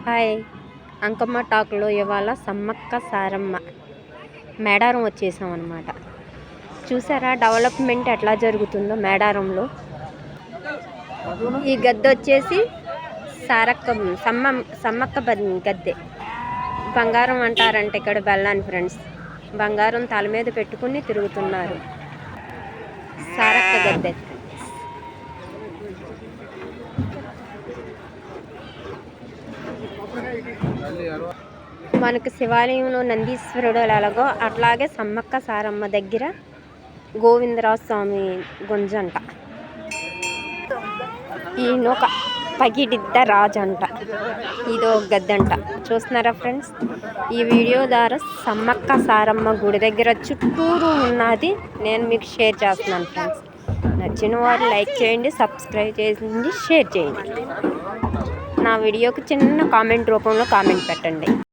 Hi. Ankamma టాక్లో ఇవాళ సమ్మక్క సారమ్మ మేడారం వచ్చేసాం అనమాట చూసారా డెవలప్మెంట్ ఎట్లా జరుగుతుందో మేడారంలో? ఈ గద్దె వచ్చేసి సారక్క సమ్మ సమ్మక్క గద్దె. బంగారం అంటారంట ఇక్కడ బెల్లాన్ని ఫ్రెండ్స్. బంగారం తల మీద పెట్టుకుని తిరుగుతున్నారు. సారక్క గద్దె. మనకు శివాలయంలో నందీశ్వరుడు ఎలాగో అట్లాగే సమ్మక్క సారమ్మ దగ్గర గోవిందరావు స్వామి గుంజంట ఈయనొక పగిడిద్ద రాజు అంట ఇదో గద్దంట. చూస్తున్నారా ఫ్రెండ్స్? ఈ వీడియో ద్వారా సమ్మక్క సారమ్మ గుడి దగ్గర చుట్టూరు ఉన్నది నేను మీకు షేర్ చేస్తున్నాను ఫ్రెండ్స్. నచ్చిన వారు లైక్ చేయండి సబ్స్క్రైబ్ చేయండి షేర్ చేయండి. నా వీడియోకి చిన్న కామెంట్ రూపంలో కామెంట్ పెట్టండి.